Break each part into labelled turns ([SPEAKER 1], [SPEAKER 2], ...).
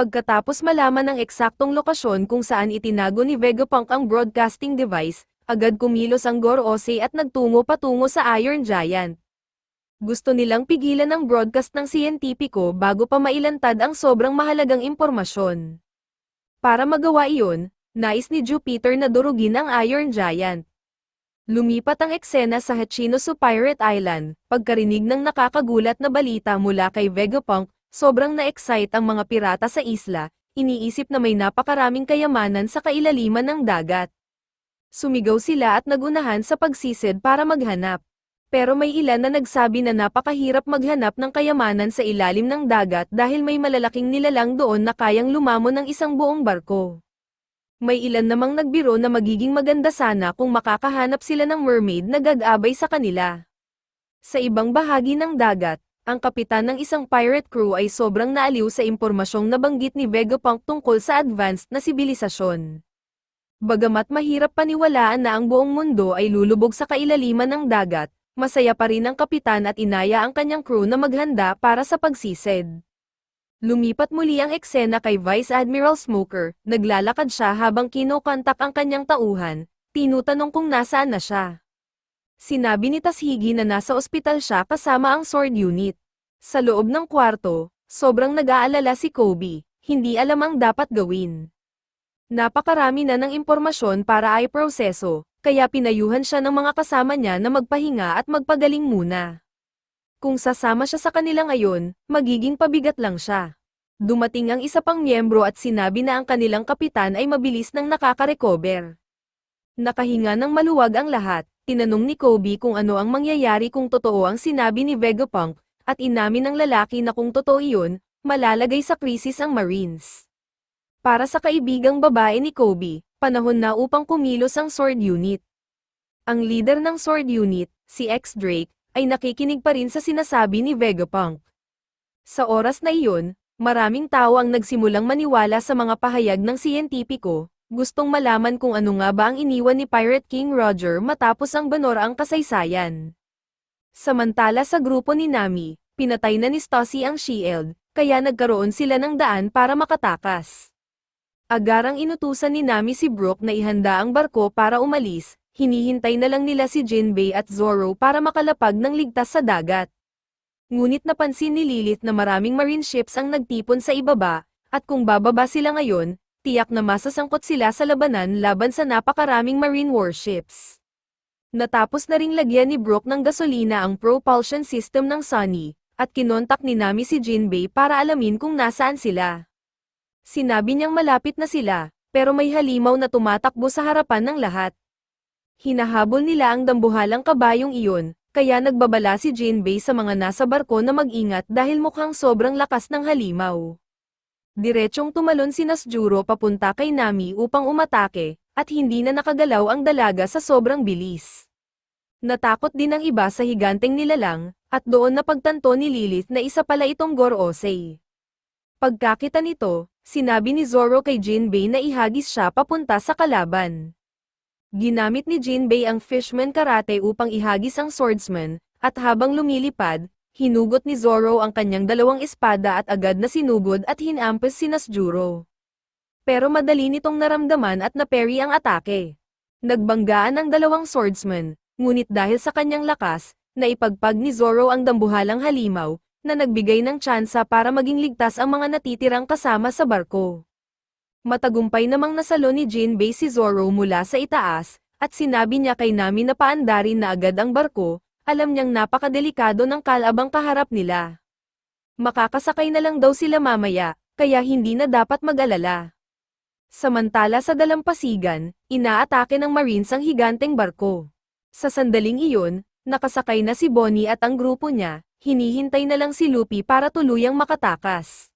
[SPEAKER 1] Pagkatapos malaman ng eksaktong lokasyon kung saan itinago ni Vegapunk ang broadcasting device, agad kumilos ang Gorosei at nagtungo patungo sa Iron Giant. Gusto nilang pigilan ang broadcast ng siyentipiko bago pa mailantad ang sobrang mahalagang impormasyon. Para magawa iyon, nais ni Jupiter na durugin ang Iron Giant. Lumipat ang eksena sa Hachinosu Pirate Island, pagkarinig ng nakakagulat na balita mula kay Vegapunk, sobrang na-excite ang mga pirata sa isla, iniisip na may napakaraming kayamanan sa kailaliman ng dagat. Sumigaw sila at nagunahan sa pagsisid para maghanap. Pero may ilan na nagsabi na napakahirap maghanap ng kayamanan sa ilalim ng dagat dahil may malalaking nilalang doon na kayang lumamon ng isang buong barko. May ilan namang nagbiro na magiging maganda sana kung makakahanap sila ng mermaid na gag-abay sa kanila. Sa ibang bahagi ng dagat, ang kapitan ng isang pirate crew ay sobrang naaliw sa impormasyong nabanggit ni Vegapunk tungkol sa advanced na sibilisasyon. Bagamat mahirap paniwalaan na ang buong mundo ay lulubog sa kailaliman ng dagat, masaya pa rin ang kapitan at inaya ang kanyang crew na maghanda para sa pagsisid. Lumipat muli ang eksena kay Vice Admiral Smoker, naglalakad siya habang kinokontak ang kanyang tauhan, tinutanong kung nasaan na siya. Sinabi ni Tashigi na nasa ospital siya kasama ang sword unit. Sa loob ng kwarto, sobrang nag-aalala si Kobe, hindi alam ang dapat gawin. Napakarami na ng impormasyon para ay proseso, kaya pinayuhan siya ng mga kasama niya na magpahinga at magpagaling muna. Kung sasama siya sa kanila ngayon, magiging pabigat lang siya. Dumating ang isa pang miyembro at sinabi na ang kanilang kapitan ay mabilis nang nakaka-recover. Nakahinga ng maluwag ang lahat, tinanong ni Kobe kung ano ang mangyayari kung totoo ang sinabi ni Vegapunk, at inamin ng lalaki na kung totoo iyon, malalagay sa krisis ang Marines. Para sa kaibigang babae ni Kobe, panahon na upang kumilos ang Sword Unit. Ang leader ng Sword Unit, si X Drake, ay nakikinig pa rin sa sinasabi ni Vegapunk. Sa oras na iyon, maraming tao ang nagsimulang maniwala sa mga pahayag ng siyentipiko, gustong malaman kung ano nga ba ang iniwan ni Pirate King Roger matapos ang banoraang kasaysayan. Samantala sa grupo ni Nami, pinatay na ni Stassi ang shield, kaya nagkaroon sila ng daan para makatakas. Agarang inutusan ni Nami si Brook na ihanda ang barko para umalis, hinihintay na lang nila si Jinbei at Zoro para makalapag ng ligtas sa dagat. Ngunit napansin ni Lilith na maraming marine ships ang nagtipon sa ibaba, at kung bababa sila ngayon, tiyak na masasangkot sila sa labanan laban sa napakaraming marine warships. Natapos na ring lagyan ni Brook ng gasolina ang propulsion system ng Sunny, at kinontak ni Nami si Jinbei para alamin kung nasaan sila. Sinabi niyang malapit na sila, pero may halimaw na tumatakbo sa harapan ng lahat. Hinahabol nila ang dambuhalang kabayong iyon, kaya nagbabala si Jinbei sa mga nasa barko na mag-ingat dahil mukhang sobrang lakas ng halimaw. Diretsyong tumalon si Nasjuro papunta kay Nami upang umatake, at hindi na nakagalaw ang dalaga sa sobrang bilis. Natakot din ang iba sa higanteng nilalang, at doon napagtanto ni Lilith na isa pala itong Gorosei. Pagkakita nito, sinabi ni Zoro kay Jinbei na ihagis siya papunta sa kalaban. Ginamit ni Jinbei ang fishman karate upang ihagis ang swordsman, at habang lumilipad, hinugot ni Zoro ang kanyang dalawang espada at agad na sinugod at hinampes si Nasjuro. Pero madali nitong naramdaman at naperi ang atake. Nagbanggaan ang dalawang swordsman, ngunit dahil sa kanyang lakas, naipagpag ni Zoro ang dambuhalang halimaw, na nagbigay ng tsansa para maging ligtas ang mga natitirang kasama sa barko. Matagumpay namang nasalo ni Jinbei si Zoro mula sa itaas, at sinabi niya kay Nami na paandarin na agad ang barko, alam niyang napakadelikado ng kalabang kaharap nila. Makakasakay na lang daw sila mamaya, kaya hindi na dapat mag-alala. Samantala sa dalampasigan, inaatake ng Marines ang higanteng barko. Sa sandaling iyon, nakasakay na si Bonnie at ang grupo niya, hinihintay na lang si Luffy para tuluyang makatakas.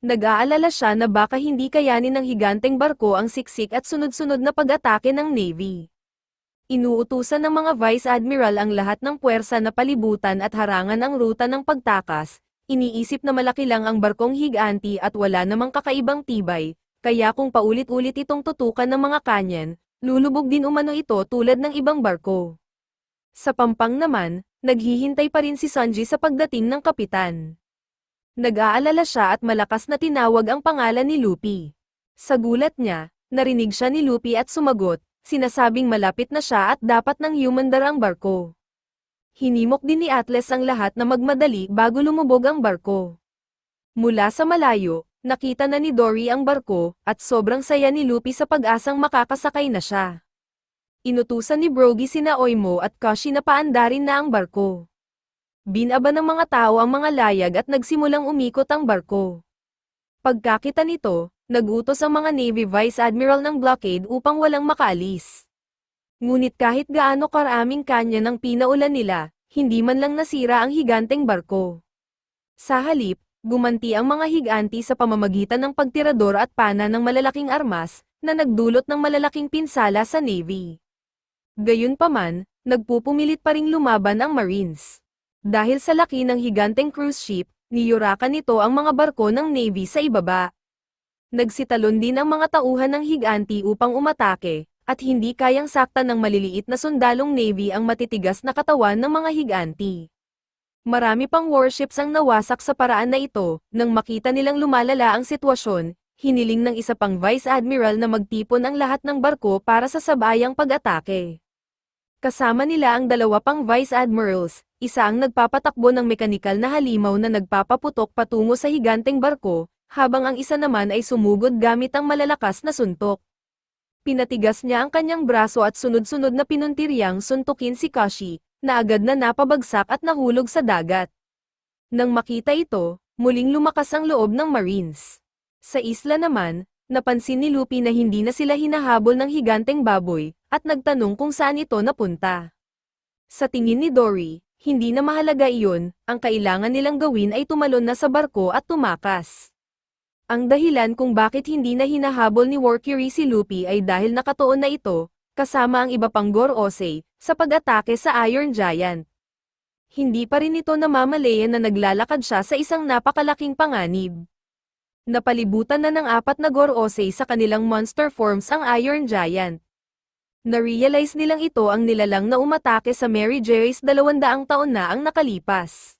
[SPEAKER 1] Nag-aalala siya na baka hindi kayanin ng higanteng barko ang siksik at sunod-sunod na pag-atake ng Navy. Inuutusan ng mga Vice Admiral ang lahat ng puwersa na palibutan at harangan ang ruta ng pagtakas, iniisip na malaki lang ang barkong higanti at wala namang kakaibang tibay, kaya kung paulit-ulit itong tutukan ng mga kanyan, lulubog din umano ito tulad ng ibang barko. Sa pampang naman, naghihintay pa rin si Sanji sa pagdating ng kapitan. Nag-aalala siya at malakas na tinawag ang pangalan ni Luffy. Sa gulat niya, narinig siya ni Luffy at sumagot, sinasabing malapit na siya at dapat ng humandar ang barko. Hinimok din ni Atlas ang lahat na magmadali bago lumubog ang barko. Mula sa malayo, nakita na ni Dory ang barko, at sobrang saya ni Luffy sa pag-asang makakasakay na siya. Inutusan ni Brogy sina Oimo at Kashi na paandarin na ang barko. Binaba ng mga tao ang mga layag at nagsimulang umikot ang barko. Pagkakita nito, nagutos ang mga Navy Vice Admiral ng blockade upang walang makaalis. Ngunit kahit gaano karaming kanya ng pinaulan nila, hindi man lang nasira ang higanteng barko. Sa halip, gumanti ang mga higanti sa pamamagitan ng pagtirador at pana ng malalaking armas, na nagdulot ng malalaking pinsala sa Navy. Gayunpaman, nagpupumilit pa ring lumaban ang Marines. Dahil sa laki ng higanteng cruise ship, niyurakan nito ang mga barko ng Navy sa ibaba. Nagsitalon din ang mga tauhan ng higanti upang umatake, at hindi kayang saktan ng maliliit na sundalong Navy ang matitigas na katawan ng mga higanti. Marami pang warships ang nawasak sa paraan na ito, nang makita nilang lumalala ang sitwasyon, hiniling ng isa pang Vice Admiral na magtipon ang lahat ng barko para sa sabayang pag-atake. Kasama nila ang dalawa pang Vice Admirals, isa ang nagpapatakbo ng mekanikal na halimaw na nagpapaputok patungo sa higanteng barko, habang ang isa naman ay sumugod gamit ang malalakas na suntok. Pinatigas niya ang kanyang braso at sunod-sunod na pinuntiryang suntukin si Kashi, na agad na napabagsak at nahulog sa dagat. Nang makita ito, muling lumakas ang loob ng Marines. Sa isla naman, napansin ni Luffy na hindi na sila hinahabol ng higanteng baboy, at nagtanong kung saan ito napunta. Sa tingin ni Dory, hindi na mahalaga iyon, ang kailangan nilang gawin ay tumalon na sa barko at tumakas. Ang dahilan kung bakit hindi na hinahabol ni Workiri si Luffy ay dahil nakatuon na ito, kasama ang iba pang Gorosei, sa pag-atake sa Iron Giant. Hindi pa rin ito namamalayan na naglalakad siya sa isang napakalaking panganib. Napalibutan na ng apat na Gorosei sa kanilang monster forms ang Iron Giant. Na-realize nilang ito ang nilalang na umatake sa Mary Jerry's dalawandaang taon na ang nakalipas.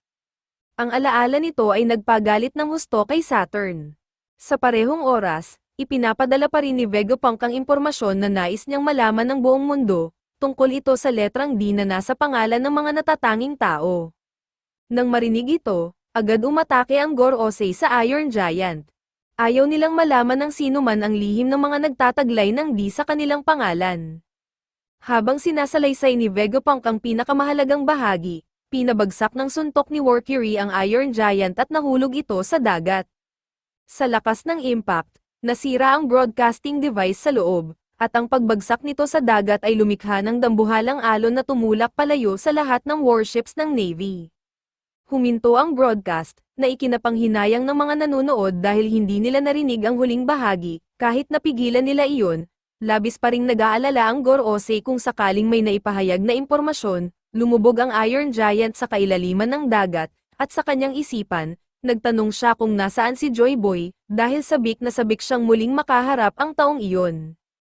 [SPEAKER 1] Ang alaala nito ay nagpagalit ng husto kay Saturn. Sa parehong oras, ipinapadala pa rin ni Vegapunk ang impormasyon na nais niyang malaman ng buong mundo, tungkol ito sa letrang D na nasa pangalan ng mga natatanging tao. Nang marinig ito, agad umatake ang Gorosei sa Iron Giant. Ayaw nilang malaman ng sino man ang lihim ng mga nagtataglay ng D sa kanilang pangalan. Habang sinasalaysay ni Vegapunk ang pinakamahalagang bahagi, pinabagsak ng suntok ni Workiri ang Iron Giant at nahulog ito sa dagat. Sa lakas ng impact, nasira ang broadcasting device sa loob, at ang pagbagsak nito sa dagat ay lumikha ng dambuhalang alon na tumulak palayo sa lahat ng warships ng Navy. Huminto ang broadcast, na ikinapanghinayang ng mga nanonood dahil hindi nila narinig ang huling bahagi, kahit napigilan nila iyon, labis pa ring nag-aalala ang Gorosei kung sakaling may naipahayag na impormasyon, lumubog ang Iron Giant sa kailaliman ng dagat, at sa kanyang isipan, nagtanong siya kung nasaan si Joy Boy, dahil sabik na sabik siyang muling makaharap ang taong iyon.